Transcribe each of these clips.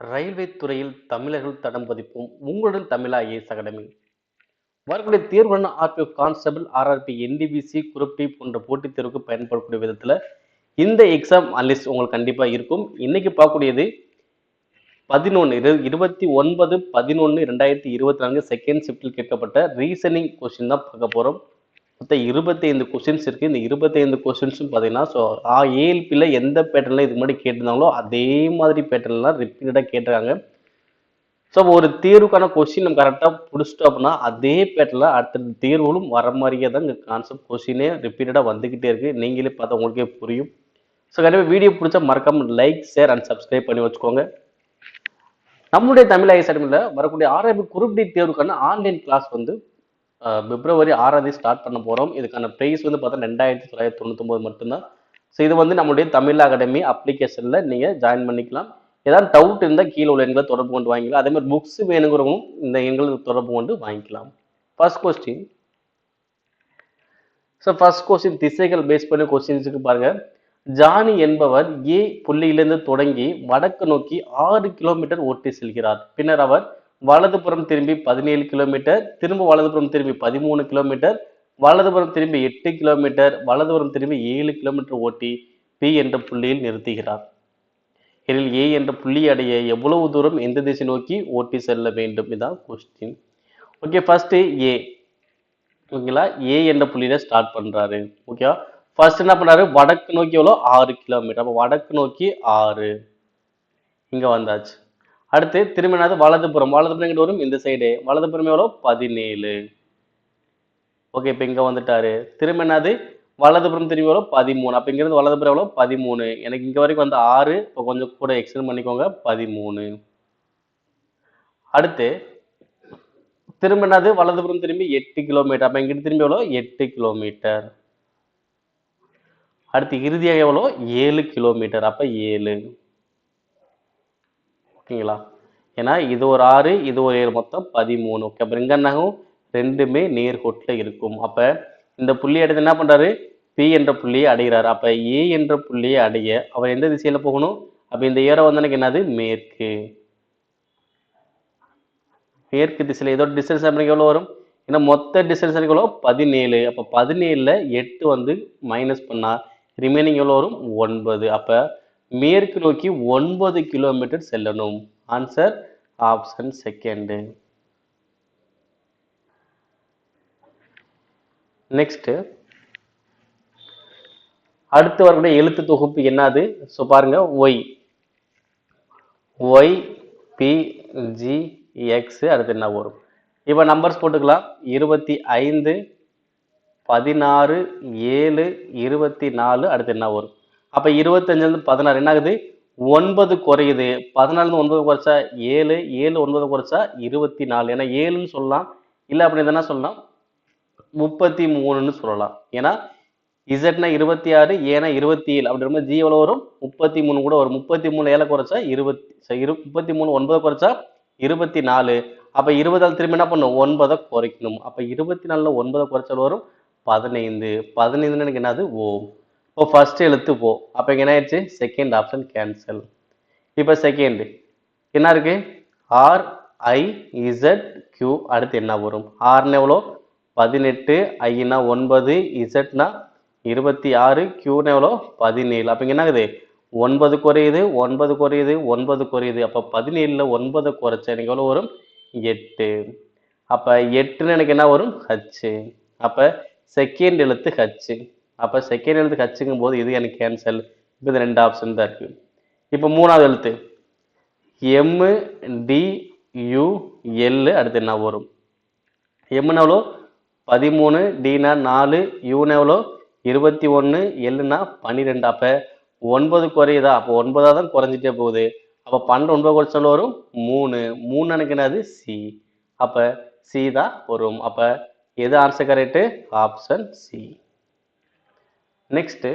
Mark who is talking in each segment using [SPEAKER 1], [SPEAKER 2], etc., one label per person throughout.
[SPEAKER 1] Railway துறையில் தமிழர்கள் தடம் பதிப்போம். உங்களுடன் தமிழா ஐஏஎஸ் அகாடமி வரக்கூடிய தேர்வான R P O constable R R B N T P C group D போன்ற போட்டித் தேர்வுக்கு பயன்படக்கூடிய விதத்தில் இந்த எக்ஸாம் அலிஸ்ட் உங்களுக்கு கண்டிப்பாக இருக்கும். இன்னைக்கு பார்க்கக்கூடியது பதினொன்று இரு இருபத்தி ஒன்பது பதினொன்று ரெண்டாயிரத்தி இருபத்தி நான்கு செகண்ட் ஷிஃப்டில் கேட்கப்பட்ட ரீசனிங் கொஸ்டின் தான் பார்க்க போகிறோம் மொத்தம் இருபத்தைந்து கொஸ்டின்ஸ் இருக்குது இந்த இருபத்தைந்து கொஸ்டின்ஸும் பார்த்தீங்கன்னா ஸோ ஆ ஏஎல்பியில் எந்த பேட்டர்னில் இது முன்னாடி கேட்டிருந்தாங்களோ அதே மாதிரி பேட்டர்ன்லாம் ரிப்பீட்டடாக கேட்டிருக்காங்க. ஸோ ஒரு தேர்வுக்கான கொஸ்டின் நம்ம கரெக்டாக பிடிச்சிட்டோம் அப்படின்னா அதே பேட்டர்னில் அடுத்த தேர்வுகளும் வர மாதிரியே தான் இந்த கான்செப்ட் கொஸ்டினே ரிப்பீட்டடாக வந்துக்கிட்டே இருக்குது நீங்களே பார்த்தா உங்களுக்கே புரியும். ஸோ கண்டிப்பாக வீடியோ பிடிச்சா மறக்காம லைக் ஷேர் அண்ட் சப்ஸ்கிரைப் பண்ணி வச்சுக்கோங்க. நம்மளுடைய தமிழ் ஐஎஸ் அடிமையில் வரக்கூடிய R I B group D தேர்வுக்கான ஆன்லைன் கிளாஸ் வந்து பிப்ரவரி ஆறாம் தேதி ஸ்டார்ட் பண்ண போகிறோம் இதுக்கான ப்ரைஸ் வந்து பார்த்தா ரெண்டாயிரத்தி தொள்ளாயிரத்தி தொண்ணூத்தொம்பது மட்டும்தான். ஸோ இது வந்து நம்மளுடைய தமிழ் அகாடமி அப்ளிகேஷனில் நீங்கள் ஜாயின் பண்ணிக்கலாம். ஏதாவது டவுட் இருந்தால் கீழே உள்ள எங்களை தொடர்பு கொண்டு வாங்கிக்கலாம். அதே மாதிரி புக்ஸ் வேணுங்கிறவங்களும் இந்த எங்களுக்கு தொடர்பு கொண்டு வாங்கிக்கலாம். First question so first question திசைகள் பேஸ் பண்ணி கொஸ்டின்ஸுக்கு பாருங்கள் ஜானி என்பவர் ஏ புள்ளியிலிருந்து தொடங்கி வடக்கு நோக்கி ஆறு கிலோமீட்டர் ஓட்டி செல்கிறார். பின்னர் அவர் வலதுபுறம் திரும்பி பதினேழு கிலோமீட்டர் திரும்ப வலதுபுறம் திரும்பி பதிமூணு கிலோமீட்டர் வலதுபுறம் திரும்பி எட்டு கிலோமீட்டர் வலதுபுறம் திரும்பி ஏழு கிலோமீட்டர் ஓட்டி பி என்ற புள்ளியில் நிறுத்துகிறார். எனில் ஏ என்ற புள்ளி அடைய எவ்வளவு தூரம் எந்த திசை நோக்கி ஓட்டி செல்ல வேண்டும்? இதான் கொஸ்டின் ஓகே ஃபர்ஸ்ட் ஏ ஓகேங்களா? ஏ என்ற புள்ளியில ஸ்டார்ட் பண்றாரு. ஓகேவா ஃபர்ஸ்ட் என்ன பண்ணாரு வடக்கு நோக்கி எவ்வளோ ஆறு கிலோமீட்டர் அப்போ வடக்கு நோக்கி ஆறு. இங்க வந்தாச்சு. அடுத்து திரும்ப என்னது வலதுபுறம். வலதுபுறம் எங்கிட்ட வரும் இந்த சைடு வலதுபுறம் எவ்வளோ பதினேழு. ஓகே இப்போ இங்கே வந்துட்டாரு. திரும்ப என்னது வலதுபுறம் திரும்பி எவ்வளோ பதிமூணு. அப்போ இங்கேருந்து வலதுபுறம் எவ்வளோ பதிமூணு. எனக்கு இங்கே வரைக்கும் வந்து ஆறு. இப்போ கொஞ்சம் கூட எக்ஸ்டெண்ட் பண்ணிக்கோங்க. பதிமூணு. அடுத்து திரும்ப என்னது வலதுபுறம் திரும்பி எட்டு கிலோமீட்டர் அப்போ இங்கிட்டு திரும்பி எவ்வளோ எட்டு கிலோமீட்டர் அடுத்து இறுதியாக எவ்வளோ ஏழு கிலோமீட்டர் அப்போ ஏழு. ஓகேங்களா? ஏன்னா இது ஒரு ஆறு இது ஒரு ஏழு மொத்தம் பதிமூணு. ஓகே அப்புறம் இங்க ரெண்டுமே நேர்கோட்டில் இருக்கும். அப்போ இந்த புள்ளி அடுத்து என்ன பண்ணுறாரு பி என்ற புள்ளியை அடைகிறாரு. அப்போ ஏ என்ற புள்ளியை அடைய அவர் எந்த திசையில் போகணும்? அப்போ இந்த ஏரோ வந்தனுக்கு என்னது? மேற்கு. மேற்கு திசையில் இதோட டிஸ்டன்ஸ் அப்படிங்க எவ்வளோ வரும்? ஏன்னா மொத்த டிஸ்டன்ஸ் எனக்கு எவ்வளோ பதினேழு. அப்போ பதினேழில் எட்டு வந்து மைனஸ் பண்ணா ரிமைனிங் எவ்வளோ வரும்? ஒன்பது. அப்போ மேற்கு நோக்கி ஒன்பது கிலோமீட்டர் செல்லணும். Answer option second. நெக்ஸ்ட்டு அடுத்து வரக்கூடிய எழுத்து தொகுப்பு என்னது? ஸோ பாருங்க Y Y B G X அடுத்து என்ன வரும்? இப்போ நம்பர்ஸ் போட்டுக்கலாம். இருபத்தி ஐந்து பதினாறு ஏழு இருபத்தி நாலு அடுத்து என்ன வரும்? அப்போ இருபத்தஞ்சிலிருந்து பதினாறு என்ன ஆகுது? ஒன்பது குறையுது. பதினாலு ஒன்பது குறைச்சா ஏழு ஏழு ஒன்பது குறைச்சா இருபத்தி நாலு ஏன்னா ஏழுன்னு சொல்லலாம். இல்லை அப்படின்னு சொல்லலாம்? முப்பத்தி மூணுன்னு சொல்லலாம். ஏன்னா இசட்னா இருபத்தி ஆறு ஏன்னா இருபத்தி ஏழு அப்படி ரொம்ப ஜி எவ்வளோ வரும்? முப்பத்தி மூணு கூட வரும். முப்பத்தி மூணு ஏழை குறைச்சா இருபத்தி ச- இரு முப்பத்தி மூணு ஒன்பதை குறைச்சா இருபத்தி நாலு அப்போ இருபதால் திரும்பி என்ன பண்ணும்? ஒன்பதை குறைக்கணும். அப்போ இருபத்தி நாலில் ஒன்பதை குறைச்சல் வரும். பதினைந்து. பதினைந்துன்னு எனக்கு என்னது? ஓ. இப்போ ஃபர்ஸ்ட் எழுத்து போ அப்போ இங்கே என்ன ஆயிடுச்சு? செகண்ட் ஆப்ஷன் கேன்சல் இப்போ செகண்டு என்ன இருக்கு? ஆர் ஐ இசட் கியூ அடுத்து என்ன வரும்? ஆர்னு எவ்வளோ பதினெட்டு. ஐனா ஒன்பது. இசட்னா இருபத்தி ஆறு. கியூனு எவ்வளோ பதினேழு. அப்போ இங்கே என்ன ஆகுது? ஒன்பது குறையுது ஒன்பது குறையுது ஒன்பது குறையுது. அப்போ பதினேழில் ஒன்பதை குறைச்சா எனக்கு எவ்வளோ வரும்? எட்டு. அப்போ எட்டுன்னு எனக்கு என்ன வரும்? ஹச்சு அப்போ செகண்ட் எழுத்து ஹச்சு அப்போ செகண்ட் எழுத்து ஹச்சுங்கும் போது இது எனக்கு கேன்சல் இப்போ இது ரெண்டு ஆப்ஷன் தான் இருக்குது இப்போ மூணாவது எழுத்து. எம்மு டி யூ எல்லு அடுத்து என்ன வரும்? எம்னா எவ்வளோ? பதிமூணு டினா நாலு யூன்னு எவ்வளோ? இருபத்தி ஒன்று எல்லுனா பன்னிரெண்டு. அப்போ ஒன்பது குறையுதா? அப்போ ஒன்பதாக தான் குறைஞ்சிட்டே போகுது. அப்போ பன்னெண்டு ஒன்பது குறைச்சாலும் வரும்? மூணு. மூணு நினைக்கிறது என்னது? சி அப்போ சி தான் வரும். அப்போ எது answer correct option C next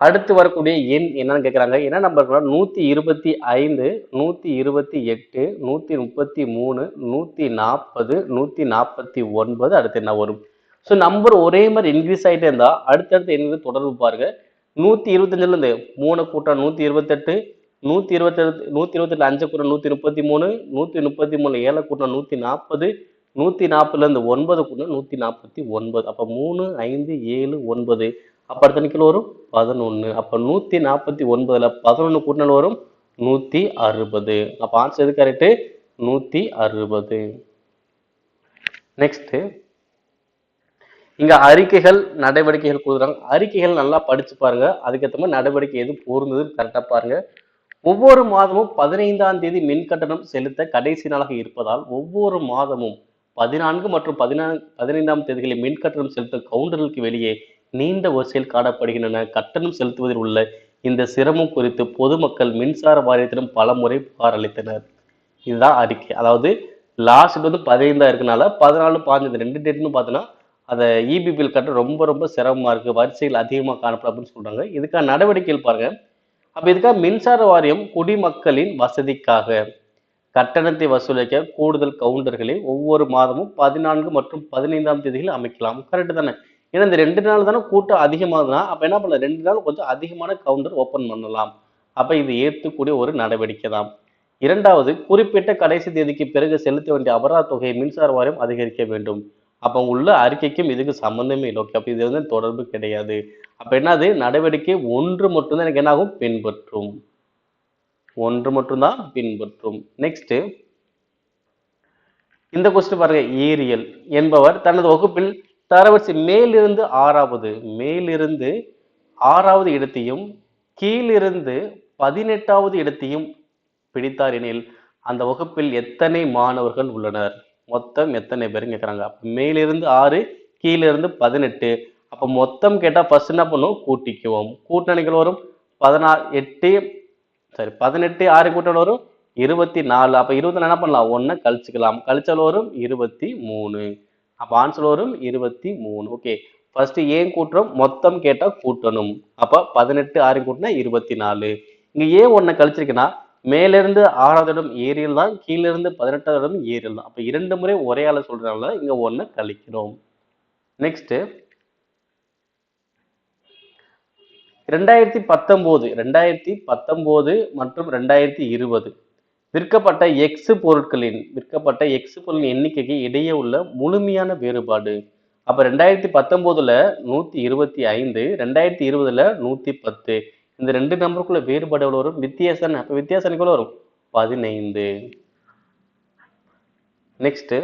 [SPEAKER 1] அடுத்து வரக்கூடிய எண் என்னன்னு கேட்குறாங்க என்ன நம்பர் நூற்றி இருபத்தி ஐந்து நூற்றி இருபத்தி எட்டு நூற்றி முப்பத்தி மூணு நூற்றி நாற்பது நூற்றி நாற்பத்தி ஒன்பது அடுத்து என்ன வரும்? ஸோ நம்பர் ஒரே மாதிரி இன்க்ரீஸ் ஆகிட்டே இருந்தால் அடுத்தடுத்து எண்கள் தொடர்பு பாருங்க. நூற்றி இருபத்தஞ்சிலேருந்து மூணு கூட்டம் நூற்றி இருபத்தெட்டு நூற்றி இருபத்தெட்டு நூற்றி இருபத்தெட்டு அஞ்சு கூட்டம் நூற்றி முப்பத்தி மூணு நூற்றி முப்பத்தி மூணு ஏழை கூட்டம் நூற்றி நாற்பது நூற்றி நாற்பதுலேருந்து ஒன்பது நூற்றி நாற்பத்தி ஒன்பது. அப்போ மூணு ஐந்து ஏழு ஒன்பது. அப்போ அடுத்த வரும்? பதினொன்று அப்போ நூற்றி நாற்பத்தி ஒன்பதில் பதினொன்று கூட்டினால் வரும்? நூற்றி அறுபது அப்போ ஆன்சர் எது கரெக்டு நூற்றி அறுபது நெக்ஸ்ட்டு இங்கே அறிக்கைகள் நடவடிக்கைகள் கொடுக்குறாங்க அறிக்கைகள் நல்லா படித்து பாருங்கள் அதுக்கேற்ற மாதிரி நடவடிக்கை எது பொருந்ததுன்னு கரெக்டாக பாருங்கள் ஒவ்வொரு மாதமும் பதினைந்தாம் தேதி மின் கட்டணம் செலுத்த கடைசி நாளாக இருப்பதால் ஒவ்வொரு மாதமும் பதினான்கு மற்றும் பதினான்கு பதினைந்தாம் தேதிகளில் மின் கட்டணம் செலுத்தும் கவுண்டர்களுக்கு வெளியே நீண்ட வரிசையில் காணப்படுகின்றன. கட்டணம் செலுத்துவதில் உள்ள இந்த சிரமம் குறித்து பொதுமக்கள் மின்சார வாரியத்திடம் பலமுறை புகார் அளித்தனர். இதுதான் அறிக்கை. அதாவது லாஸ்ட் வந்து பதினைந்தா இருக்கனால பதினாலு பாஞ்சு ரெண்டு டேட்னு பார்த்தோன்னா அதை இபி பில் கட்ட ரொம்ப ரொம்ப சிரமமாக இருக்குது வரிசையில் அதிகமாக காணப்படும் அப்படின்னு சொல்கிறாங்க இதுக்கான நடவடிக்கைகள் பாருங்கள் அப்போ இதுக்காக மின்சார வாரியம் குடிமக்களின் வசதிக்காக கட்டணத்தை வசூலிக்க கூடுதல் கவுண்டர்களை ஒவ்வொரு மாதமும் பதினான்கு மற்றும் பதினைந்தாம் தேதிகளில் அமைக்கலாம். கரெக்டு தானே? ஏன்னா இந்த ரெண்டு நாள் தானே கூட்டம் அதிகமாகுதுன்னா அப்போ என்ன பண்ணல ரெண்டு நாள் கொஞ்சம் அதிகமான கவுண்டர் ஓப்பன் பண்ணலாம். அப்போ இது ஏற்றுக்கூடிய ஒரு நடவடிக்கை தான். இரண்டாவது குறிப்பிட்ட கடைசி தேதிக்கு பிறகு செலுத்த வேண்டிய அபராத தொகையை மின்சார வாரியம் அதிகரிக்க வேண்டும். அப்போ உள்ள அறிக்கைக்கும் இதுக்கு சம்மந்தமே இல்லை. ஓகே அப்போ இது வந்து தொடர்பு கிடையாது. அப்போ என்னது? நடவடிக்கை ஒன்று மட்டும்தான் எனக்கு என்னாகும்? பின்பற்றும். ஒன்று மட்டும்தான் பின்பற்றும். நெக்ஸ்ட் இந்த கொஸ்டின் பாருங்க ஏரியல் என்பவர் தனது வகுப்பில் தரவரிசை மேலிருந்து ஆறாவது மேலிருந்து ஆறாவது இடத்தையும் கீழிருந்து பதினெட்டாவது இடத்தையும் பிடித்தார் எனில் அந்த வகுப்பில் எத்தனை மாணவர்கள் உள்ளனர்? மொத்தம் எத்தனை பேரும் கேட்குறாங்க அப்போ மேலிருந்து ஆறு கீழிருந்து பதினெட்டு. அப்போ மொத்தம் கேட்டால் ஃபர்ஸ்ட் என்ன பண்ணுவோம்? கூட்டிக்குவோம். கூட்டணிகள் வரும். பதினாறு எட்டு சரி பதினெட்டு ஆறு கூட்டல் வரும் இருபத்தி நாலு. அப்போ இருபத்தி என்ன பண்ணலாம்? ஒன்று கழிச்சுக்கலாம். கழிச்சல் வரும் இருபத்தி மூணு. அப்போ ஆன்சர் வரும் இருபத்தி மூணு. ஓகே. ஃபர்ஸ்ட் ஏன் கூட்டுறோம்? மொத்தம் கேட்டால் கூட்டணும். அப்போ பதினெட்டு ஆறு கூட்டினா? இருபத்தி நாலு. இங்கே ஏன் ஒன்று கழிச்சிருக்குன்னா மேலிருந்து ஆறாவது இடம் ஏரியல் தான் கீழிருந்து பதினெட்டாவது இடம் ஏரியல் தான். அப்போ இரண்டு முறை ஒரே ஆளை சொல்கிறனால இங்கே ஒன்று கழிக்கிறோம். நெக்ஸ்ட்டு ரெண்டாயிரத்தி பத்தொம்போது ரெண்டாயிரத்தி பத்தொம்போது மற்றும் ரெண்டாயிரத்தி இருபது. விற்கப்பட்ட எக்ஸ் பொருட்களின் விற்கப்பட்ட எக்ஸ் பொருளின் எண்ணிக்கைக்கு இடையே உள்ள முழுமையான வேறுபாடு. அப்போ ரெண்டாயிரத்தி பத்தொம்போதில் நூற்றி இருபத்தி ஐந்து ரெண்டாயிரத்தி இருபதில் நூற்றி பத்து. இந்த ரெண்டு நம்பருக்குள்ள வேறுபாடு எவ்வளோ வரும்? வித்தியாசம் அப்போ வித்தியாசம் எவ்வளோ வரும்? பதினைந்து. நெக்ஸ்ட்டு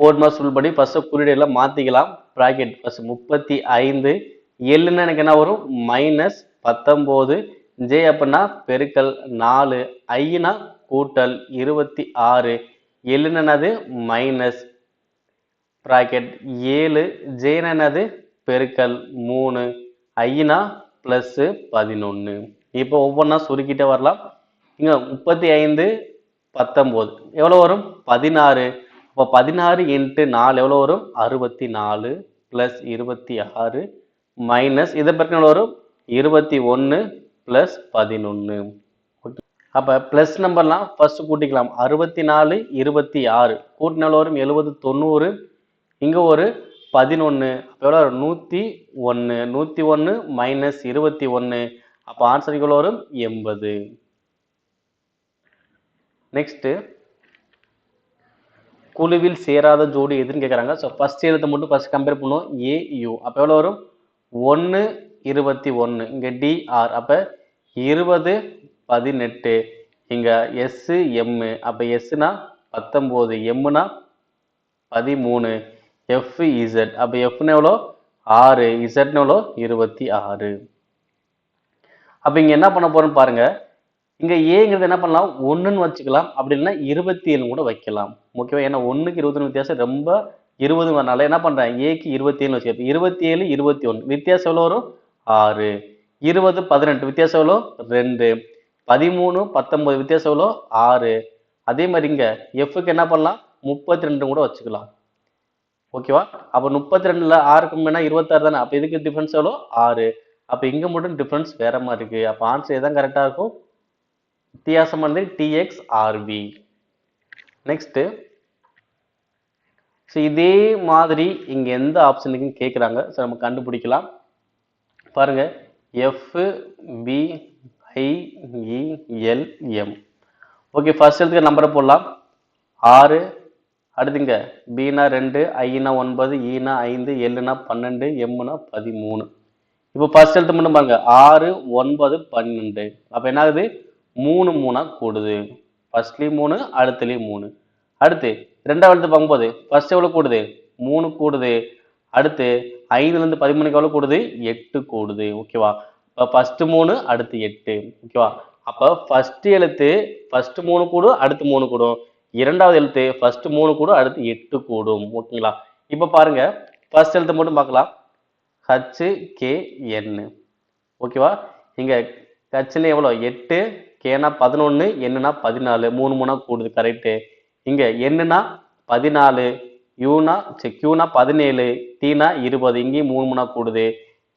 [SPEAKER 1] போர்ட் மாஸ்டர் படி ஃபஸ்ட்டு குறியீடு எல்லாம் மாற்றிக்கலாம் ப்ராக்கெட் ப்ளஸ் முப்பத்தி ஐந்து. எல்லுன்னு எனக்கு என்ன வரும்? மைனஸ் பத்தொம்போது. ஜே அப்படின்னா பெருக்கல் நாலு. ஐனா கூட்டல் இருபத்தி ஆறு. எல்லுன்னு என்னது? மைனஸ் ப்ராக்கெட் ஏழு. ஜேன்னு என்னது? பெருக்கல் மூணு. ஐனா ப்ளஸ்ஸு பதினொன்று இப்போ ஒவ்வொன்றா சுருக்கிட்டே வரலாம். இங்கே முப்பத்தி ஐந்து பத்தொம்போது. எவ்வளோ வரும்? பதினாறு. அப்போ பதினாறு இன்ட்டு நாலு எவ்வளோ வரும்? அறுபத்தி நாலு ப்ளஸ் இருபத்தி ஆறு மைனஸ் இதை பற்றி எவ்வளோ வரும்? இருபத்தி ஒன்று ப்ளஸ் பதினொன்று அப்போ ப்ளஸ் நம்பர்லாம் ஃபஸ்ட்டு கூட்டிக்கலாம். அறுபத்தி நாலு இருபத்தி ஆறு கூட்டினால வரும்? எழுபது தொண்ணூறு. இங்கே ஒரு பதினொன்று அப்போ எவ்வளோ வரும்? நூற்றி ஒன்று நூற்றி ஒன்று மைனஸ் இருபத்தி ஒன்று அப்போ ஆன்சர் எவ்வளோ வரும்? எண்பது. நெக்ஸ்ட்டு குழுவில் சேராத ஜோடி எதுன்னு கேட்குறாங்க ஸோ ஃபஸ்ட் எழுத்தை மட்டும் ஃபஸ்ட் கம்பேர் பண்ணுவோம். ஏயு அப்போ எவ்வளோ வரும்? ஒன்று இருபத்தி ஒன்று இங்கே டிஆர் அப்போ இருபது பதினெட்டு. இங்கே எஸ்ஸு எம்மு அப்போ எஸ்ஸுனா பத்தொம்போது எம்முனா பதிமூணு. எஃப் இசட் அப்போ எஃப்னு எவ்வளோ ஆறு. இசட்னு எவ்வளோ இருபத்தி ஆறு. அப்போ இங்கே என்ன பண்ண போகிறோன்னு பாருங்கள் இங்கே ஏங்கிறது என்ன பண்ணலாம்? ஒன்றுன்னு வச்சுக்கலாம். அப்படி இல்லைன்னா இருபத்தி ஏழு கூட வைக்கலாம். ஓகேவா ஏன்னா ஒன்றுக்கு இருபத்தி வித்தியாசம். ரொம்ப இருபது வரனால என்ன பண்ணுறேன் ஏக்கு இருபத்தி ஏழு வச்சுக்கலாம் இருபத்தி ஏழு இருபத்தி ஒன்று வித்தியாசம் எவ்வளோ வரும்? ஆறு. இருபது பதினெட்டு. வித்தியாசம் எவ்வளோ ரெண்டு. பதிமூணு பத்தொன்பது. வித்தியாசம் எவ்வளோ ஆறு. அதே மாதிரி இங்கே எஃப்க்கு என்ன பண்ணலாம்? முப்பத்தி ரெண்டு கூட வச்சுக்கலாம். ஓகேவா அப்போ முப்பத்தி ரெண்டுல ஆறுக்கு முன்னா இருபத்தாறு தானே. அப்போ இதுக்கு டிஃபரன்ஸ் எவ்வளோ ஆறு. அப்போ இங்கே மட்டும் டிஃப்ரென்ஸ் வேற மாதிரி இருக்கு. அப்போ ஆன்சர் எதான் கரெக்டாக இருக்கும்? வித்தியாசமானது டிஎக்ஸ் டிஎக்ஸ்ஆர்வி நெக்ஸ்ட்டு ஸோ இதே மாதிரி இங்கே எந்த ஆப்ஷனுக்கும் கேட்குறாங்க ஸோ நம்ம கண்டுபிடிக்கலாம். பாருங்கள் எஃப் பி ஓகே ஃபர்ஸ்ட் எழுத்துக்கு நம்பரை போடலாம். ஆறு. அடுத்துங்க. பினா ரெண்டு ஐனா ஒன்பது e ஈனா ஐந்து எல்லுனா பன்னெண்டு எம்முனா பதிமூணு. இப்போ ஃபர்ஸ்ட் எழுத்து மட்டும் பாருங்க. ஆறு ஒன்பது பன்னெண்டு. அப்போ என்ன ஆகுது மூணு மூணாக கூடுது. ஃபர்ஸ்ட்லேயும் மூணு அடுத்துலேயும் மூணு. அடுத்து ரெண்டாவது எழுத்து பார்க்கும்போது ஃபர்ஸ்ட் எவ்வளோ கூடுது? மூணு கூடுது. அடுத்து ஐந்துலேருந்து பதிமூணுக்கு எவ்வளோ கூடுது? எட்டு கூடுது. ஓகேவா இப்போ ஃபஸ்ட்டு மூணு அடுத்து எட்டு. ஓகேவா அப்போ ஃபஸ்ட்டு எழுத்து ஃபஸ்ட்டு மூணு கூடும் அடுத்து மூணு கூடும். இரண்டாவது எழுத்து ஃபஸ்ட்டு மூணு கூடும் அடுத்து எட்டு கூடும். ஓகேங்களா இப்போ பாருங்கள் ஃபர்ஸ்ட் எழுத்து மட்டும் பார்க்கலாம். ஹச் கே என் ஓகேவா இங்கே ஹச்சில் எவ்வளோ எட்டு கேனா பதினொன்று என்னன்னா பதினாலு மூணு மூணா கூடுது கரெக்டு இங்கே என்னன்னா பதினாலு யூனா சரி கியூனா பதினேழு டீனா இருபது இங்கேயும் மூணு மூணா கூடுது.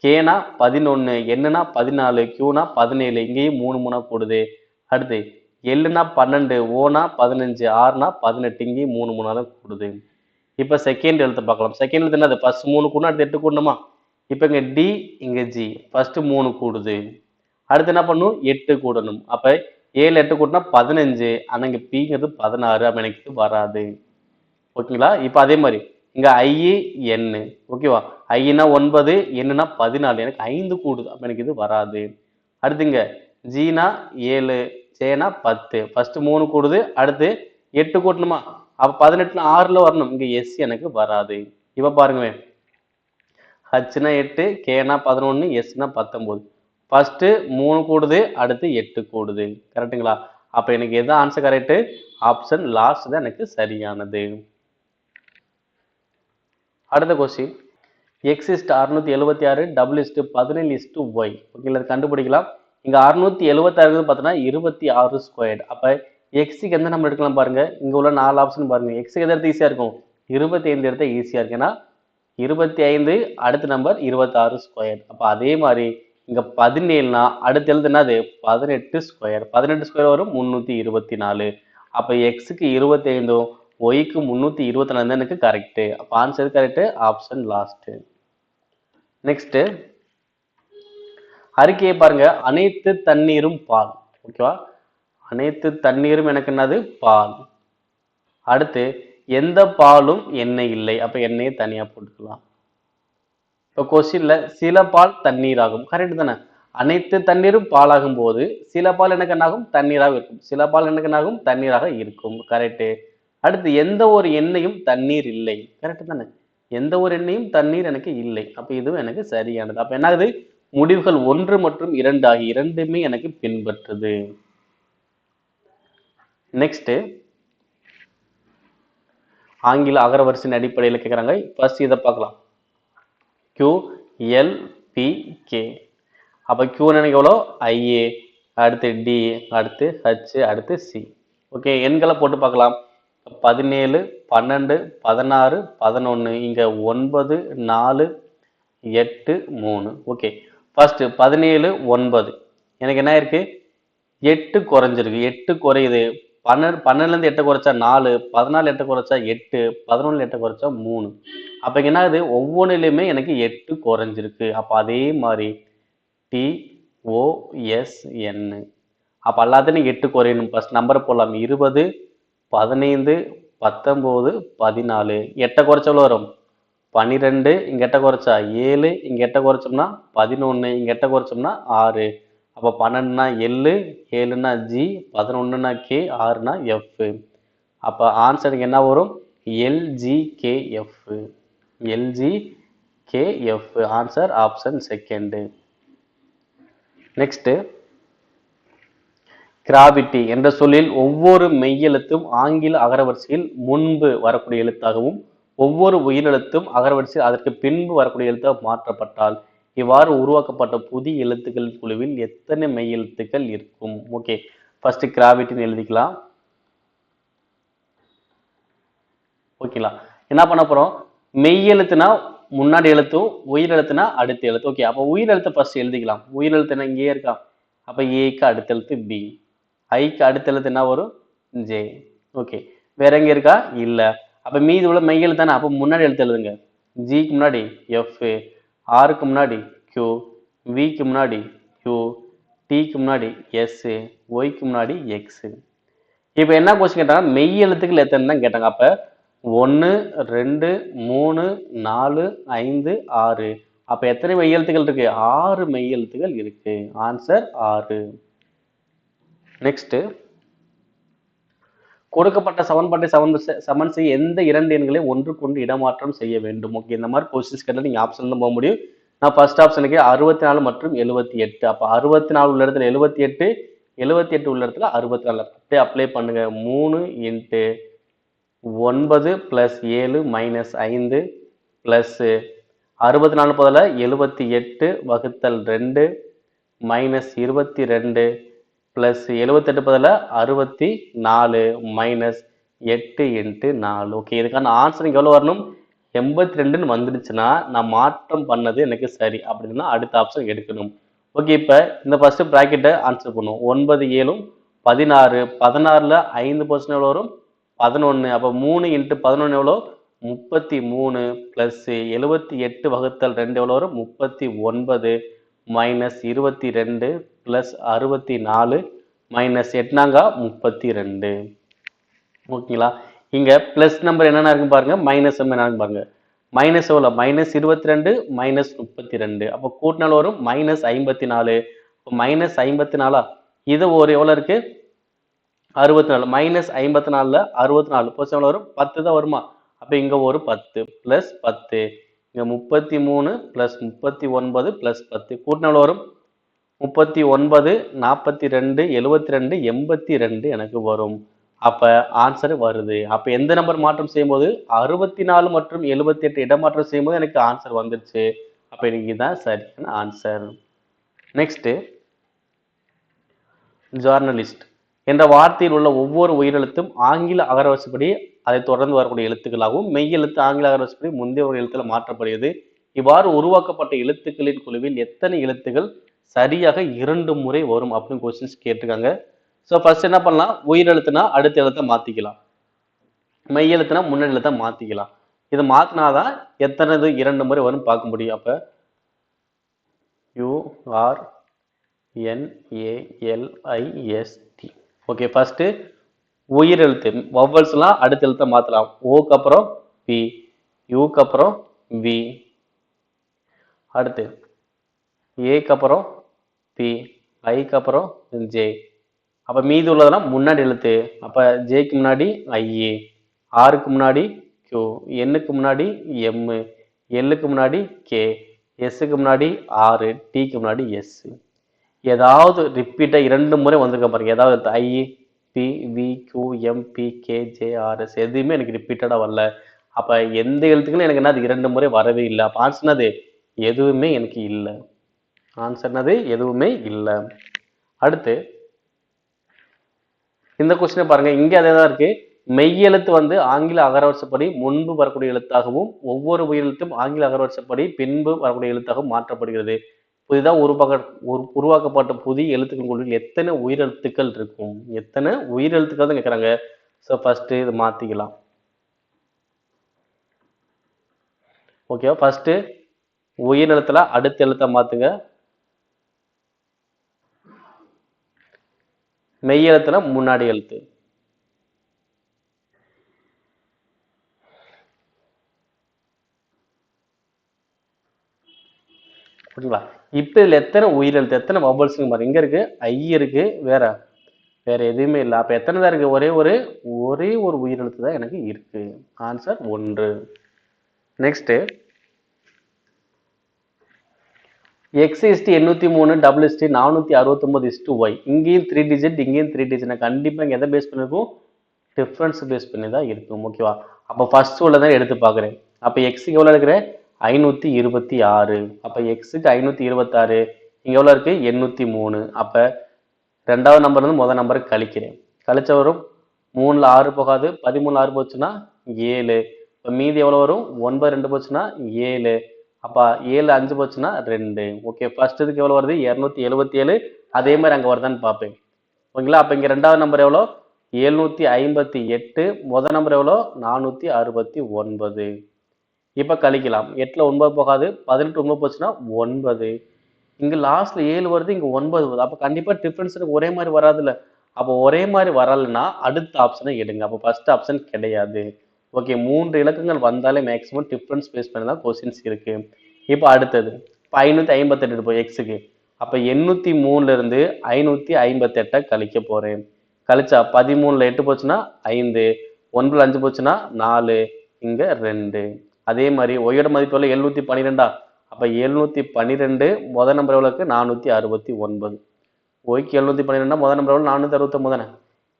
[SPEAKER 1] கேனா பதினொன்று என்னன்னா பதினாலு கியூனா பதினேழு இங்கேயும் மூணு மூணா கூடுது. அடுத்து எல்லுனா பன்னெண்டு ஓனா பதினஞ்சு ஆறுனா பதினெட்டு இங்கேயும் மூணு மூணால கூடுது. இப்போ செகண்ட் எழுத்து பார்க்கலாம். செகண்ட் எழுத்து என்னது ஃபஸ்ட் மூணு கூடணும் அடுத்து எட்டு கூடணுமா? இப்போ இங்கே டி இங்கே ஜி ஃபஸ்ட்டு மூணு கூடுது. அடுத்து என்ன பண்ணும்? எட்டு கூடணும். அப்போ ஏழு எட்டு கூட்டினா பதினஞ்சு. ஆனால் இங்கே பிங்கிறது பதினாறு. அப்போ எனக்கு இது வராது. ஓகேங்களா? இப்போ அதே மாதிரி. இங்கே ஐ என்னு ஓகேவா ஐனா ஒன்பது என்னன்னா பதினாலு. எனக்கு ஐந்து கூடுது. அப்போ எனக்கு இது வராது. அடுத்துங்க ஜீனா ஏழு சேனா பத்து. ஃபர்ஸ்ட் மூணு கூடுது. அடுத்து எட்டு கூட்டணுமா? அப்போ பதினெட்டுல ஆறுல வரணும். இங்கே எஸ் எனக்கு வராது. இப்போ பாருங்க ஹச்னா எட்டு கேனா பதினொன்று எஸ்னா பத்தொம்போது. ஃபர்ஸ்ட்டு மூணு கூடுது அடுத்து எட்டு கூடுது. கரெக்ட்டுங்களா அப்போ எனக்கு எது ஆன்சர் கரெக்டு ஆப்ஷன் லாஸ்ட் தான் எனக்கு சரியானது. அடுத்த கொஸ்டின் எக்ஸ் இஸ்ட் அறுநூத்தி எழுபத்தி ஆறு டபுள் இஸ்ட் பதினேழு இஸ்ட்டு ஒய் ஓகேங்களா கண்டுபிடிக்கலாம். இங்கே அறுநூத்தி எழுபத்தாறு பார்த்தோன்னா இருபத்தி ஆறு ஸ்கொயர்டு அப்போ எக்ஸுக்கு எந்த நம்பர் எடுக்கலாம் பாருங்க. இங்கே உள்ள நாலு ஆப்ஷன் பாருங்க. எக்ஸுக்கு எந்த இடத்து ஈஸியாக இருக்கும்? இருபத்தி ஐந்து இடத்த ஈஸியாக இருக்கு ஏன்னா இருபத்தி ஐந்து அடுத்த நம்பர் இருபத்தாறு ஸ்கொயர் அப்போ அதே மாதிரி இங்கே பதினேழுனா அடுத்த எழுத்து என்னது பதினெட்டு ஸ்கொயர் பதினெட்டு ஸ்கொயர் வரும் முந்நூற்றி இருபத்தி நாலு அப்போ எக்ஸுக்கு இருபத்தி ஐந்தும் ஒய்க்கு முந்நூற்றி இருபத்தி நாலு தான் எனக்கு கரெக்டு அப்போ answer correct option last next அறிக்கையை பாருங்க. அனைத்து தண்ணீரும் பால். ஓகேவா அனைத்து தண்ணீரும் எனக்கு என்னது? பால். அடுத்து எந்த பாலும் எண்ணெய் இல்லை. அப்ப எண்ணெயை தனியா போட்டுக்கலாம். இப்போ கொஸ்டின்ல சில பால் தண்ணீர் ஆகும் கரெக்ட் தானே? அனைத்து தண்ணீரும் பாலாகும் போது சில பால் எனக்கு என்னாகும் தண்ணீராக இருக்கும். சில பால் எனக்கு என்னாகும் தண்ணீராக இருக்கும். கரெக்டு அடுத்து எந்த ஒரு எண்ணெயும் தண்ணீர் இல்லை. கரெக்ட் தானே? எந்த ஒரு எண்ணெயும் தண்ணீர் எனக்கு இல்லை. அப்போ இதுவும் எனக்கு சரியானது. அப்போ என்னது முடிவுகள் ஒன்று மற்றும் இரண்டு ஆகிய இரண்டுமே எனக்கு பின்பற்றுது. நெக்ஸ்ட் ஆங்கில அகரவரிசையின் அடிப்படையில் கேட்குறாங்க ஃபர்ஸ்ட் இதை பார்க்கலாம். கியூ எல் பி கே அப்போ கியூ எனக்கு எவ்வளோ ஐஏ அடுத்து டி அடுத்து ஹச் அடுத்து சி ஓகே எண்களை போட்டு பார்க்கலாம். பதினேழு பன்னெண்டு பதினாறு பதினொன்று இங்கே ஒன்பது நாலு எட்டு மூணு. ஓகே ஃபஸ்ட்டு பதினேழு ஒன்பது. எனக்கு என்ன இருக்குது எட்டு குறைஞ்சிருக்கு. எட்டு குறையுது. பன்னெண்டு பன்னெண்டுலேருந்து எட்டை குறைச்சா நாலு பதினாலு எட்டை குறைச்சா எட்டு பதினொன்று எட்டை குறைச்சா மூணு. அப்போ இங்க என்ன ஆகுது? ஒவ்வொன்றிலையுமே எனக்கு எட்டு குறைஞ்சிருக்கு. அப்போ அதே மாதிரி டி ஓஎஸ்என்னு அப்போ எல்லாத்துலையும் எட்டு குறையணும். ஃபஸ்ட் நம்பர் போடலாம். இருபது பதினைந்து பத்தொம்போது பதினாலு. எட்டை குறைச்ச எவ்வளோ வரும்? பன்னிரெண்டு. இங்கே எட்டை குறைச்சா ஏழு. இங்கே எட்டை குறைச்சோம்னா பதினொன்று இங்கே எட்டை குறைச்சோம்னா ஆறு. அப்போ பன்னெண்டுனா எல்லு ஏழுனா ஜி பதினொன்றுனா கே ஆறுனா எஃப் அப்போ ஆன்சருக்கு என்ன வரும்? LGKF LGKF answer option second next gravity என்ற சொல்லில் ஒவ்வொரு மெய்யெழுத்தும் ஆங்கில அகரவரிசையில் முன்பு வரக்கூடிய எழுத்தாகவும் ஒவ்வொரு உயிரெழுத்தும் அகரவரிசையில் அதற்கு பின்பு வரக்கூடிய எழுத்தாக மாற்றப்பட்டால் இவ்வாறு உருவாக்கப்பட்ட புதிய எழுத்துக்கள் குழுவில் எத்தனை மெய்யெழுத்துக்கள் இருக்கும்? ஓகே ஃபர்ஸ்ட் கிராவிட்டின்னு எழுதிக்கலாம். ஓகேங்களா என்ன பண்ண போறோம்? மெய்யெழுத்துனா முன்னாடி எழுத்தும் உயிரெழுத்துனா அடுத்த எழுத்து ஓகே அப்போ உயிரெழுத்தை ஃபர்ஸ்ட் எழுதிக்கலாம். உயிர் என்ன இங்கேயே இருக்கா? அப்போ ஏக்கு அடுத்த எழுத்து பி ஐக்கு அடுத்த எழுத்து என்ன வரும்? ஜே ஓகே வேற எங்க இருக்கா? இல்ல. அப்போ மீதி உள்ள மெய் தானே? அப்போ முன்னாடி எழுத்து எழுதுங்க. ஜிக்கு முன்னாடி எஃப் ஆருக்கு முன்னாடி கியூ விக்கு முன்னாடி கியூ டிக்கு முன்னாடி எஸ்ஸு ஒய்க்கு முன்னாடி எக்ஸு இப்போ என்ன கொஸ்டின் கேட்டாங்க மெய் எழுத்துக்கள் எத்தனை தான் கேட்டாங்க. அப்போ ஒன்று ரெண்டு மூணு நாலு ஐந்து ஆறு. அப்போ எத்தனை மெய் எழுத்துக்கள் இருக்கு? ஆறு மெய் எழுத்துக்கள் இருக்கு. ஆன்சர் ஆறு. நெக்ஸ்ட்டு கொடுக்கப்பட்ட சமன்பாட்டை சமன் செ- சமன் செய்ய எந்த இரண்டு எண்களை ஒன்றுக்கொன்று இடமாற்றம் செய்ய வேண்டும். ஓகே இந்த மாதிரி கொஸ்டின்ஸ் கேட்டால் நீங்கள் ஆப்ஷன் தான் போக முடியும். நான் ஃபர்ஸ்ட் ஆப்ஷனுக்கு அறுபத்தி நாலு மற்றும் எழுபத்தி எட்டு அப்போ அறுபத்தி நாலு உள்ள இடத்துல எழுபத்தி எட்டு எழுபத்தி எட்டு உள்ள இடத்துல அறுபத்தி நாலு அப்படியே அப்ளை பண்ணுங்க. மூணு இன்ட்டு ஒன்பது ப்ளஸ் ஏழு மைனஸ் ஐந்து ப்ளஸ்ஸு அறுபத்தி நாலு பதில் எழுபத்தி எட்டு வகுத்தல் ரெண்டு மைனஸ் இருபத்தி ரெண்டு ப்ளஸ் எழுபத்தெட்டு பதில் அறுபத்தி நாலு மைனஸ் எட்டு இன்ட்டு நாலு. ஓகே இதுக்கான ஆன்சர் எவ்வளோ வரணும்? எண்பத்தி ரெண்டுன்னு வந்துடுச்சுன்னா நான் மாற்றம் பண்ணது எனக்கு சரி அப்படின்னா அடுத்த ஆப்ஷன் எடுக்கணும். ஓகே இப்போ இந்த ஃபஸ்ட்டு ப்ராக்கெட்டை ஆன்சர் பண்ணுவோம். ஒன்பது ஏழும் பதினாறு பதினாறில் ஐந்து பர்சன்ட் எவ்வளோ வரும்? பதினொன்று அப்போ மூணு இன்ட்டு பதினொன்று எவ்வளோ முப்பத்தி மூணு ப்ளஸ் எழுபத்தி எட்டு வகுத்தல் ரெண்டு எவ்வளோ வரும்? முப்பத்தி ஒன்பது. மைனஸ் இருபத்தி ரெண்டு ப்ளஸ் அறுபத்தி நாலு மைனஸ் எட்னாங்கா முப்பத்தி ரெண்டு. ஓகேங்களா? இங்கே ப்ளஸ் நம்பர் என்னென்ன இருக்கு பாருங்க? மைனஸ் நம்பர் என்னன்னு பாருங்க? மைனஸ் எவ்வளோ மைனஸ் இருபத்தி ரெண்டு மைனஸ் முப்பத்தி ரெண்டு. அப்போ கூட்டினால் வரும்? மைனஸ் ஐம்பத்தி நாலு. இப்போ மைனஸ் ஐம்பத்தி நாலா? இது ஒரு எவ்வளோ இருக்கு? அறுபத்தி நாலு. மைனஸ் ஐம்பத்தி நாலில் அறுபத்தி நாலு. பொசிஷன் எவ்வளோ வரும்? பத்து தான் வருமா? அப்போ இங்கே ஒரு பத்து. ப்ளஸ் பத்து. இங்கே முப்பத்தி மூணு ப்ளஸ் முப்பத்தி ஒன்பது ப்ளஸ் பத்து. கூட்டினால் வரும்? முப்பத்தி ஒன்பது நாற்பத்தி ரெண்டு எழுபத்தி ரெண்டு எண்பத்தி ரெண்டு எனக்கு வரும். அப்போ ஆன்சர் வருது. அப்போ எந்த நம்பர் மாற்றம் செய்யும்போது? அறுபத்தி நாலு மற்றும் எழுபத்தி எட்டு இடமாற்றம் செய்யும்போது எனக்கு ஆன்சர் வந்துருச்சு. அப்போ எனக்கு இதுதான் சரியான ஆன்சர் நெக்ஸ்ட்டு ஜார்னலிஸ்ட் என்ற வார்த்தையில் உள்ள ஒவ்வொரு உயிரெழுத்தும் ஆங்கில அகரவசப்படி அதை தொடர்ந்து வரக்கூடிய எழுத்துக்களாகவும் மெய் எழுத்து ஆங்கில அகரவரிசைப்படி முந்தைய ஒரு எழுத்துல மாற்றப்படுகிறது. இவ்வாறு உருவாக்கப்பட்ட எழுத்துக்களின் குழுவில் எத்தனை எழுத்துக்கள் சரியாக இரண்டு முறை வரும் அப்படின்னு கொஸ்டின்ஸ் கேட்டிருக்காங்க. ஸோ ஃபர்ஸ்ட் என்ன பண்ணலாம்? உயிரெழுத்துனா அடுத்த எழுத்தை மாற்றிக்கலாம் மெய் எழுத்துனா முன்னாடி எழுத்தை மாற்றிக்கலாம் இது மாற்றினாதான் எத்தனை இது இரண்டு முறை வரும் பார்க்க முடியும். அப்போ யூஆர் என்ஏஎல்ஐஎஸ்டி ஓகே ஃபர்ஸ்ட்டு உயிர் எழுத்து வவ்வல்ஸ்லாம் அடுத்த எழுத்தை மாற்றலாம் ஓக்கு அப்புறம் பி யூக்கு அப்புறம் வி அடுத்து ஏக்கு அப்புறம் பி ஐக்கு அப்புறம் ஜே அப்போ மீதி உள்ளதெல்லாம் முன்னாடி எழுத்து. அப்போ ஜேக்கு முன்னாடி ஐஏ ஆருக்கு முன்னாடி கியூ எண்ணுக்கு முன்னாடி எம்மு எல்லுக்கு முன்னாடி கே எஸ்ஸுக்கு முன்னாடி ஆறு டிக்கு முன்னாடி எஸ் ஏதாவது ரிப்பீட்டாக இரண்டு முறை வந்திருக்க பாருங்க. ஏதாவது I P V Q M P K J R S எதுவுமே எனக்கு ரிப்பீட்டடாக வரல. அப்போ எந்த எழுத்துக்களும் எனக்கு என்ன அது இரண்டு முறை வரவே இல்லை. அப்போ ஆன்சர்னது எதுவுமே எனக்கு இல்லை. ஆன்சர்னது எதுவுமே இல்லை. அடுத்து இந்த கொஸ்டினை பாருங்க. இங்கே அதே தான் இருக்குது மெய்யெழுத்து வந்து ஆங்கில அகரவரிசைப்படி முன்பு வரக்கூடிய எழுத்தாகவும் ஒவ்வொரு உயிரெழுத்தும் ஆங்கில அகரவரிசைப்படி பின்பு வரக்கூடிய எழுத்தாகவும் மாற்றப்படுகிறது. புதிதாக உருவாக்க உரு- உருவாக்கப்பட்ட புதிய எழுத்துக்கள் கொள்கையில் எத்தனை உயிரெழுத்துக்கள் இருக்கும்? எத்தனை உயிரெழுத்துக்கள் தான் கேட்குறாங்க ஸோ ஃபஸ்ட்டு இது மாற்றிக்கலாம் ஓகேவா ஃபஸ்ட்டு உயிரெழுத்தில் அடுத்த எழுத்தை மாற்றுங்க மெய் எழுத்துல முன்னாடி எழுத்து. புரியுங்களா இப்போ இதில் எத்தனை உயிரெழுத்து எத்தனை வபல்ஸுங்க பாருங்க இங்கே இருக்கு ஐ இருக்கு வேற வேற எதுவுமே இல்லை. அப்போ எத்தனை தான் இருக்கு? ஒரே ஒரு ஒரே ஒரு உயிரெழுத்து தான் எனக்கு இருக்கு. ஆன்சர் ஒன்று. நெக்ஸ்ட்டு எக்ஸ் இஸ்டி எண்ணூற்றி மூணு டபுள் இஸ்டி நானூற்றி அறுபத்தொம்பது இஸ்டு ஒய் இங்கேயும் த்ரீ டிஜிட் இங்கேயும் த்ரீ டிஜிட் கண்டிப்பாக இங்கே எதை பேஸ் பண்ணிருக்கும்? டிஃப்ரென்ஸ் பேஸ் பண்ணி தான் இருக்கும் ஓகேவா அப்போ ஃபர்ஸ்ட் உள்ள தான் எடுத்து பார்க்குறேன். அப்போ எக்ஸுக்கு எவ்வளோ எடுக்கிறேன் ஐநூற்றி இருபத்தி ஆறு. அப்போ எக்ஸுக்கு ஐநூற்றி இருபத்தாறு இங்கே எவ்வளோ இருக்குது எண்ணூற்றி மூணு. அப்போ ரெண்டாவது நம்பர்லேருந்து முதல் நம்பருக்கு கழிக்கிறேன். கழிச்ச வரும் மூணில் ஆறு போகாது. பதிமூணு ஆறு போச்சுன்னா ஏழு. இப்போ மீதி எவ்வளோ வரும்? ஒன்பது ரெண்டு போச்சுன்னா ஏழு. அப்போ ஏழு அஞ்சு போச்சுன்னா ரெண்டு. ஓகே ஃபர்ஸ்ட் இதுக்கு எவ்வளோ வருது? இரநூத்தி எழுபத்தி ஏழு. அதே மாதிரி அங்கே வருதான்னு பார்ப்பேன். ஓகேங்களா? அப்போ இங்கே ரெண்டாவது நம்பர் எவ்வளோ? எழுநூற்றி ஐம்பத்தி எட்டு. முதல் நம்பர் எவ்வளோ? நானூற்றி அறுபத்தி ஒன்பது. இப்போ கழிக்கலாம். எட்டில் ஒன்பது போகாது. பதினெட்டு ஒன்பது போச்சுன்னா ஒன்பது. இங்கே லாஸ்ட்டில் ஏழு வருது இங்கே ஒன்பது வருது. அப்போ கண்டிப்பாக டிஃபரன்ஸ் ஒரே மாதிரி வராதுல்ல. அப்போ ஒரே மாதிரி வரலைன்னா அடுத்த ஆப்ஷனை எடுங்க. அப்போ ஃபஸ்ட் ஆப்ஷன் கிடையாது. ஓகே மூன்று இலக்கங்கள் வந்தாலே மேக்ஸிமம் டிஃப்ரென்ஸ் பேஸ் பண்ணி தான் கொஸ்டின்ஸ் இருக்குது இப்போ அடுத்தது இப்போ ஐநூற்றி ஐம்பத்தெட்டு இப்போ எக்ஸுக்கு அப்போ எண்ணூற்றி மூணுலேருந்து ஐநூற்றி ஐம்பத்தெட்டை கழிக்க போகிறேன் கழிச்சா பதிமூணில் எட்டு போச்சுன்னா ஐந்து. ஒன்பதில் அஞ்சு போச்சுன்னா நாலு. இங்கே ரெண்டு. அதே மாதிரி ஒய்யோட மதிப்பில் எழுநூற்றி பன்னிரெண்டா? அப்போ எழுநூற்றி பன்னிரெண்டு முத நம்பர் எவ்வளோக்கு நானூற்றி அறுபத்தி ஒன்பது. ஒய்க்கு எழுநூற்றி பன்னிரெண்டா? முத நம்பர் எவ்வளோ நானூற்றி அறுபத்தி ஒன்பதானே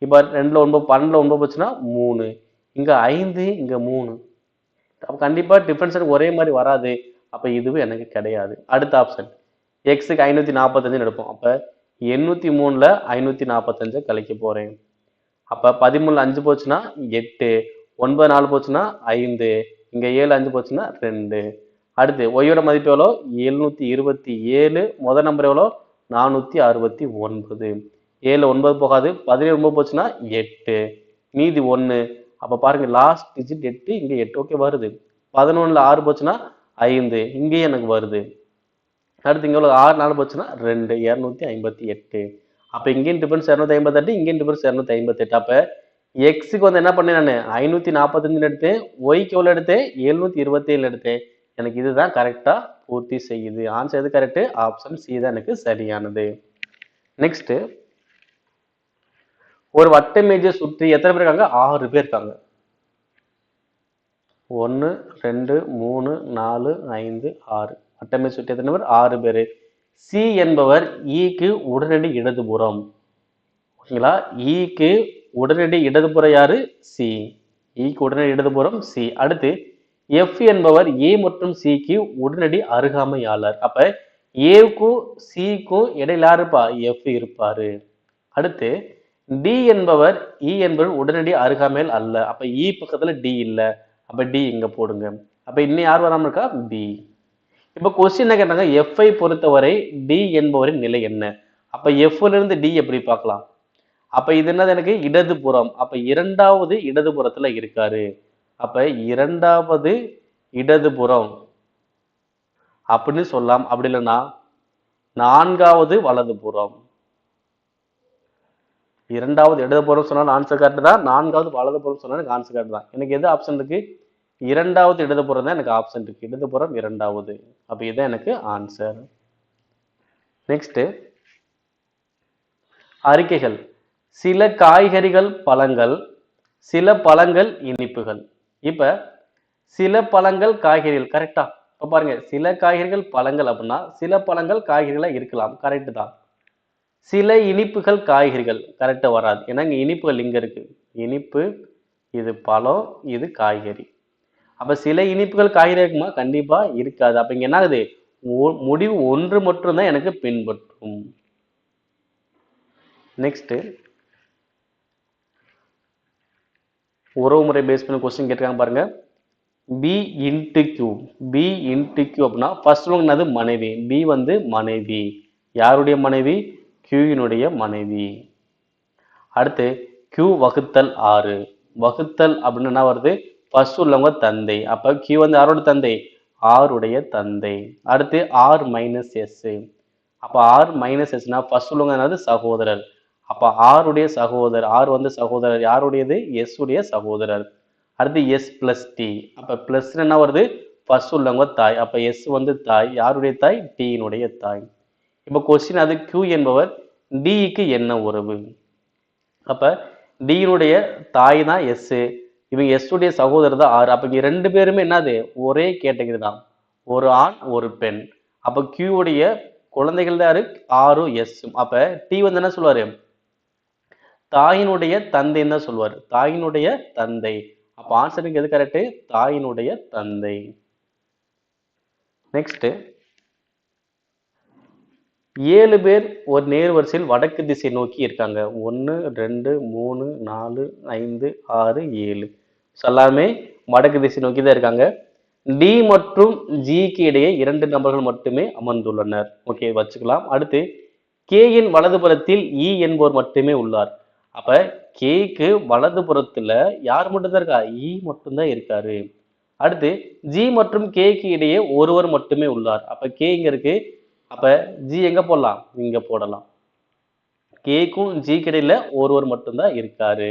[SPEAKER 1] இப்போ ரெண்டில் ஒன்பது பன்னெண்டில் ஒன்பது போச்சுன்னா மூணு. இங்கே ஐந்து இங்கே மூணு. அப்போ கண்டிப்பாக டிஃபரன்ஸ் ஒரே மாதிரி வராது. அப்போ இதுவும் எனக்கு கிடையாது. அடுத்த ஆப்ஷன் எக்ஸுக்கு ஐநூற்றி நாற்பத்தஞ்சுன்னு எடுப்போம். அப்போ எண்ணூற்றி மூணில் ஐநூற்றி நாற்பத்தஞ்சை கழிக்க போகிறேன் அப்போ பதிமூணில் அஞ்சு போச்சுன்னா எட்டு. ஒன்பது நாலு போச்சுன்னா ஐந்து. இங்கே ஏழு அஞ்சு போச்சுன்னா ரெண்டு. அடுத்து ஒய்யோட மதிப்பு எவ்வளோ? எழுநூத்தி இருபத்தி ஏழு. முதல் நம்பர் எவ்வளோ? நானூற்றி அறுபத்தி ஒன்பது. ஏழு ஒன்பது போகாது. பதினேழு ஒன்பது போச்சுன்னா எட்டு. மீதி ஒன்று அப்போ பாருங்கள் லாஸ்ட் டிஜிட் எட்டு இங்கே எட்டு. ஓகே வருது. பதினொன்றில் ஆறு போச்சுன்னா ஐந்து. இங்கேயும் எனக்கு வருது. அடுத்து இங்கே எவ்வளவு ஆறு நாலு போச்சுன்னா ரெண்டு. இரநூத்தி ஐம்பத்தி எட்டு. அப்போ இங்கேயும் டிஃபரன்ஸ் இரநூத்தி ஐம்பத்தெட்டு இங்கேயும் டிஃபரன்ஸ் இரநூத்தி ஐம்பத்தெட்டு. அப்போ எக்ஸுக்கு வந்து என்ன பண்ணேன் நான்? ஐநூற்றி நாற்பத்தஞ்சுன்னு எடுத்தேன். ஒய்க்கு எவ்வளோ எடுத்தேன்? எழுநூற்றி இருபத்தி ஏழு எடுத்தேன். எனக்கு இதுதான் கரெக்டாக பூர்த்தி செய்யுது. ஆன்சர் எது கரெக்டு ஆப்ஷன் சி தான் எனக்கு சரியானது. நெக்ஸ்ட்டு ஒரு வட்ட மேஜை சுற்றி எத்தனை பேர் இருக்காங்க? ஆறு பேர் இருக்காங்க. ஒன்று ரெண்டு மூணு நாலு ஐந்து ஆறு. வட்டமே சுற்றி எத்தனை பேர்? ஆறு பேர். சி என்பவர் ஈக்கு உடனடி இடதுபுறம். ஓகேங்களா? ஈக்கு E உடனடி இடதுபுறம் யாரு? சி ஈக்கு உடனடி இடதுபுறம் சி அடுத்து எஃப் என்பவர் ஏ மற்றும் சிக்கு உடனடி அருகாமையாளர். அப்ப ஏவுக்கும் சிக்கும் இடையில இருப்பா எஃப் இருப்பாரு. அடுத்து டி என்பவர் இ என்பவர் உடனடி அருகாமையில் அல்ல. அப்ப இ பக்கத்துல டி இல்லை. அப்ப டி இங்க போடுங்க. அப்ப இன்னும் யார் வராமல் இருக்கா? பி இப்ப கொஸ்டின் என்ன கேட்டாங்க? எஃப்ஐ பொறுத்தவரை டி என்பவரின் நிலை என்ன? அப்ப எஃப்ல இருந்து டி எப்படி பார்க்கலாம்? அப்ப இது என்னது எனக்கு? இடதுபுறம் அப்ப இரண்டாவது இடதுபுறத்துல இருக்காரு. அப்ப இரண்டாவது இடதுபுறம் அப்படின்னு சொல்லலாம் அப்படி இல்லைன்னா நான்காவது வலதுபுறம் இரண்டாவது இடதுபுறம் சொன்னாலும் ஆன்சர் கரெக்ட் தான். நான்காவது வலதுபுறம் சொன்னாலும் எனக்கு ஆன்சர் கரெக்ட் தான். எனக்கு எது ஆப்ஷன் இருக்கு? இரண்டாவது இடதுபுறம் தான் எனக்கு ஆப்ஷன் இருக்கு. இடதுபுறம் இரண்டாவது. அப்ப இதுதான் எனக்கு ஆன்சர் நெக்ஸ்ட் அறிக்கைகள். சில காய்கறிகள் பழங்கள் சில பழங்கள் இனிப்புகள். இப்போ சில பழங்கள் காய்கறிகள் கரெக்டா இப்போ பாருங்க சில காய்கறிகள் பழங்கள் அப்படின்னா சில பழங்கள் காய்கறிகளாக இருக்கலாம் கரெக்டு தான். சில இனிப்புகள் காய்கறிகள் கரெக்டாக வராது. ஏன்னா இங்கே இனிப்புகள் இங்கே இருக்கு. இனிப்பு இது பழம் இது காய்கறி. அப்போ சில இனிப்புகள் காய்கறி இருக்குமா? கண்டிப்பாக இருக்காது. அப்போ இங்கே என்ன ஆகுது முடிவு ஒன்று மட்டும்தான் எனக்கு பின்பற்றும். நெக்ஸ்ட்டு உறவுமுறை பேஸ் பண்ணி கொஸ்டின் கேட்டிருக்காங்க பாருங்க. P into Q P into Q அப்படின்னா ஃபர்ஸ்ட் ஒன் என்னது? மனைவி. பி வந்து மனைவி. யாருடைய மனைவி? கியூயினுடைய மனைவி. அடுத்து கியூ வகுத்தல் ஆறு. வகுத்தல் அப்படின்னு என்ன வருது? ஃபர்ஸ்ட் உள்ளவங்க தந்தை. அப்போ கியூ வந்து யாரோட தந்தை? ஆருடைய தந்தை. அடுத்து ஆர் மைனஸ் எஸ் அப்போ ஆர் மைனஸ் எஸ்னா ஃபர்ஸ்ட் உள்ளவங்க என்னது? சகோதரர். அப்போ ஆருடைய சகோதரர் ஆர் வந்து சகோதரர் யாருடையது? எஸ் உடைய சகோதரர். அடுத்து எஸ் பிளஸ் டி அப்போ பிளஸ் என்ன வருது? ஃபர்ஸ்ட் உள்ளவங்க தாய். அப்போ எஸ் வந்து தாய். யாருடைய தாய்? டீயினுடைய தாய். இப்போ கொஸ்டின் அது கியூ என்பவர் டிக்கு என்ன உறவு? அப்போ டியினுடைய தாய் தான் எஸ் இவங்க எஸ் உடைய சகோதரர் தான் ஆறு. அப்போ இங்கே ரெண்டு பேருமே என்னது? ஒரே கேட்டகரி தான். ஒரு ஆண் ஒரு பெண். அப்போ கியூ உடைய குழந்தைகள் தான் யாரு? ஆறும் எஸ்ஸும் அப்போ டி வந்து என்ன சொல்லுவார்? தாயினுடைய தந்தைன்னு தான் சொல்லுவார் தாயினுடைய தந்தை. அப்ப ஆன்சருக்கு எது கரெக்டு தாயினுடைய தந்தை. நெக்ஸ்ட் ஏழு பேர் ஒரு நேர்வரிசையில் வடக்கு திசை நோக்கி இருக்காங்க. ஒன்று ரெண்டு மூணு நாலு ஐந்து ஆறு ஏழு. எல்லாமே வடக்கு திசை நோக்கி தான் இருக்காங்க. டி மற்றும் ஜிக்கு இடையே இரண்டு நபர்கள் மட்டுமே அமர்ந்துள்ளனர். ஓகே வச்சுக்கலாம். அடுத்து கேயின் வலதுபுறத்தில் e இ என்பவர் மட்டுமே உள்ளார். அப்ப கேக்கு வலது புறத்துல யார் மட்டும்தான் இருக்கா? இ மட்டும்தான் இருக்காரு. அடுத்து ஜி மற்றும் கேக்கு இடையே ஒருவர் மட்டுமே உள்ளார். அப்ப கே இங்க இருக்கு. அப்ப ஜி எங்க போடலாம்? இங்க போடலாம். கேக்கும் ஜி கிடையில ஒருவர் மட்டும்தான் இருக்காரு.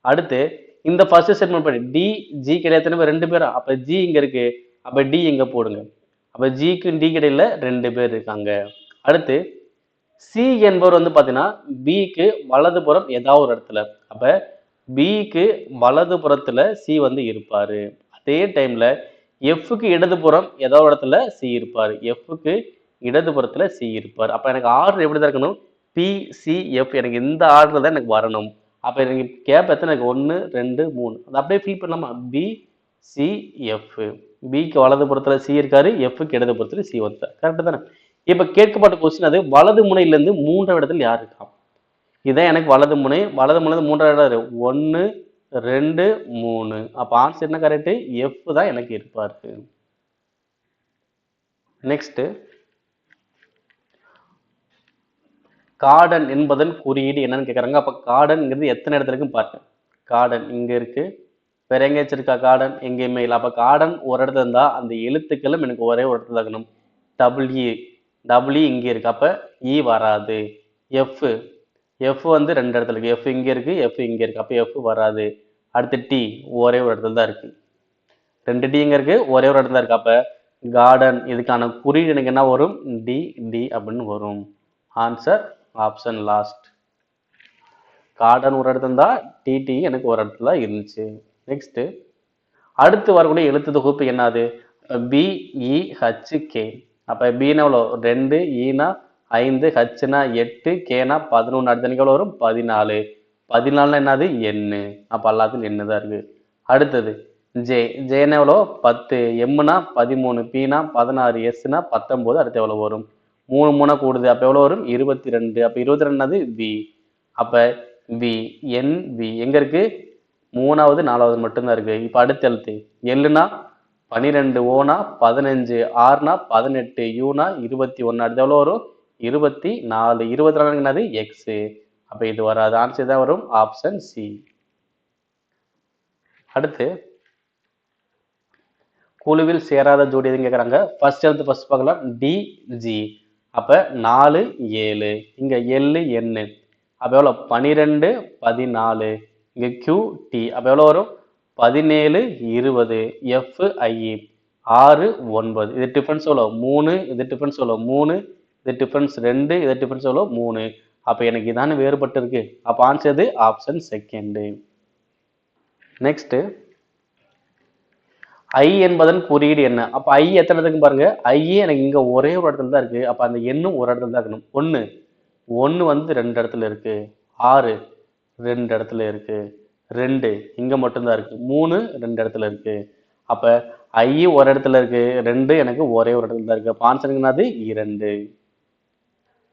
[SPEAKER 1] அடுத்து இந்த ஃபர்ஸ்ட் ஸ்டேட்மெண்ட் படி டி ஜி கிடையாது ரெண்டு பேரா? அப்ப ஜி இங்க இருக்கு. அப்ப டி இங்க போடுங்க. அப்ப ஜிக்கும் டி கிடையில ரெண்டு பேர் இருக்காங்க. அடுத்து சி என்பவர் வந்து பார்த்தீங்கன்னா பிக்கு வலதுபுறம் ஏதாவது ஒரு இடத்துல. அப்போ பிக்கு வலதுபுறத்துல சி வந்து இருப்பார். அதே டைமில் எஃப்க்கு இடதுபுறம் ஏதோ ஒரு இடத்துல சி இருப்பார். எஃப்க்கு இடதுபுறத்துல சி இருப்பார். அப்போ எனக்கு ஆர்டர் எப்படி தான் இருக்கணும்? பிசிஎஃப் எனக்கு இந்த ஆர்டர் தான் எனக்கு வரணும். அப்போ எனக்கு கேப் எத்தனை எனக்கு ஒன்று ரெண்டு மூணு. அது அப்படியே ஃபீல் பண்ணலாமா? பி சி எஃப் பிக்கு வலதுபுறத்துல சி இருக்காரு எஃப்க்கு இடதுபுறத்தில் சி வந்து கரெக்டு தானே? இப்ப கேட்கப்பட்ட கொஸ்டின் அது வலது முனையிலேருந்து மூன்றாம் மூன்றாவது இடத்துல யார் இருக்கா இதான் எனக்கு வலது முனை வலது முனை மூன்றாவது இடம் ஒன்று ரெண்டு மூணு. அப்போ ஆன்சர் என்ன கரெக்டு எஃப் தான் எனக்கு இருப்பார் நெக்ஸ்ட்டு கார்டன் என்பதன் குறியீடு என்னன்னு கேட்குறாங்க அப்போ கார்டன்ங்கிறது எத்தனை இடத்துல இருக்குன்னு பாருங்க. கார்டன் இங்கே இருக்குது வேற எங்கேயாச்சும் இருக்கா கார்டன்? எங்கேயுமே இல்லை. அப்போ கார்டன் ஒரு இடத்துல இருந்தால் அந்த எழுத்துக்களும் எனக்கு ஒரே ஒரு இடத்துல இருக்கணும். டபிள்யூ டபுள்யூ இங்கே இருக்கு. அப்போ இ e வராது. எஃப் எஃப் வந்து ரெண்டு இடத்துல இருக்கு. எஃப் இங்கே இருக்கு எஃப் இங்கே இருக்கு. அப்போ எஃப் வராது. அடுத்து டி ஒரே ஒரு இடத்துல தான் இருக்கு. ரெண்டு டி இங்கே இருக்கு ஒரே ஒரு இடத்துல இருக்கு. அப்போ கார்டன் இதுக்கான குறியீடு எனக்கு என்ன வரும்? டி டி அப்படின்னு வரும். ஆன்சர் ஆப்ஷன் லாஸ்ட் கார்டன் ஒரு இடத்துல இருந்தால் டிடி எனக்கு ஒரு இடத்துல இருந்துச்சு. நெக்ஸ்ட்டு அடுத்து வரக்கூடிய எழுத்து தொகுப்பு என்னது? பிஇஹெச்கே அப்போ பீனா எவ்வளோ ரெண்டு e ஈனா ஐந்து ஹச்னா எட்டு கேனா பதினொன்று அடுத்தனுக்கு எவ்வளோ வரும்? பதினாலு. பதினாலுனா என்னது? எண்ணு அப்போ எல்லாத்துலையும் எண்ணு தான் இருக்குது அடுத்தது ஜே ஜேனா எவ்வளோ பத்து. எம்னா பதிமூணு. பீனா பதினாறு. எஸ்னா பத்தொம்போது அடுத்து எவ்வளோ வரும்? மூணு மூணாக கூடுது. அப்போ எவ்வளோ வரும்? இருபத்தி ரெண்டு அப்போ இருபத்தி ரெண்டாவது வி அப்போ வி என் வி எங்கே இருக்குது மூணாவது நாலாவது மட்டும்தான் இருக்குது இப்போ அடுத்த எழுத்து. எல்லுனா பன்னிரெண்டு ஓனா பதினஞ்சு ஆறுனா பதினெட்டு யூனா இருபத்தி ஒன்று அடுத்த எவ்வளோ வரும்? இருபத்தி நாலு. இருபத்தி நாலு என்னது? எக்ஸு அப்போ இது வராது. ஆன்சர் தான் வரும். ஆப்ஷன் சி அடுத்து குழுவில் சேராத ஜோடி எதுன்னு கேட்குறாங்க ஃபர்ஸ்ட் எழுத்து ஃபர்ஸ்ட் பார்க்கலாம். டிஜி அப்போ நாலு ஏழு. இங்கே எள்ளு எண்ணு அப்போ எவ்வளோ பன்னிரெண்டு பதினாலு. இங்கே கியூ டி அப்போ எவ்வளோ வரும்? பதினேழு இருபது எஃப் ஐ ஆறு ஒன்பது. இது டிஃபரன்ஸ் எவ்வளோ மூணு இது டிஃபரன்ஸ் எவ்வளோ மூணு இது டிஃபரன்ஸ் ரெண்டு இது டிஃபரன்ஸ் எவ்வளோ மூணு. அப்போ எனக்கு இதான வேறுபட்டு இருக்கு. அப்போ answer option second next I என்பதன் குறியீடு என்ன? அப்போ ஐ எத்தனை இடத்துக்கு பாருங்க. ஐயே எனக்கு இங்கே ஒரே ஒரு இடத்துல தான் இருக்குது அப்போ அந்த எண்ணும் ஒரு இடத்துல தான் இருக்கணும். ஒன்று ஒன்று வந்து ரெண்டு இடத்துல இருக்குது ஆறு. ரெண்டு இடத்துல இருக்குது ரெண்டு. இங்க மட்டும்தான் இருக்கு. மூணு ரெண்டு இடத்துல இருக்கு. அப்ப ஐ ஒரு இடத்துல இருக்கு. ரெண்டு எனக்கு ஒரே ஒரு இடத்துல தான் இருக்கு. அப்ப ஆன்சர் என்னது இரண்டு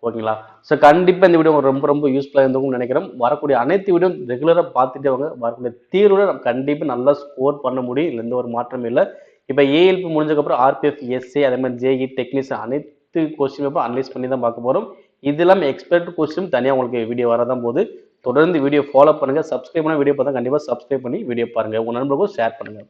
[SPEAKER 1] ஓகேங்களா? ஸோ கண்டிப்பாக இந்த வீடியோ ரொம்ப ரொம்ப யூஸ்ஃபுல்லாக இருந்திருக்கும்னு நினைக்கிறோம் வரக்கூடிய அனைத்து வீடியோ ரெகுலராக பார்த்துட்டு வாங்க. வரக்கூடிய தீர்வில் நம்ம கண்டிப்பாக நல்லா ஸ்கோர் பண்ண முடியும். இல்லை எந்த ஒரு மாற்றமும் இல்லை. இப்போ ஏஎல்பி முடிஞ்சதுக்கப்புறம் ஆர்பிஎஃப் எஸ்ஏ அதே மாதிரி ஜேஇ டெக்னிக்ஸ் அனைத்து கொஸ்டின் பேப்பர் அனலைஸ் பண்ணி தான் பார்க்க போகிறோம் இது இல்லாமல் எக்ஸ்பெக்ட் கொஸ்டின் தனியாக உங்களுக்கு வீடியோ வரதான் போது தொடர்ந்து வீடியோ ஃபாலோ பண்ணுங்கள் சப்ஸ்கிரைப் பண்ண வீடியோ பார்த்தா கண்டிப்பாக சப்ஸ்கிரைப் பண்ணி வீடியோ பாருங்கள் உங்கள் நண்பர்களுக்கும் ஷேர் பண்ணுங்கள்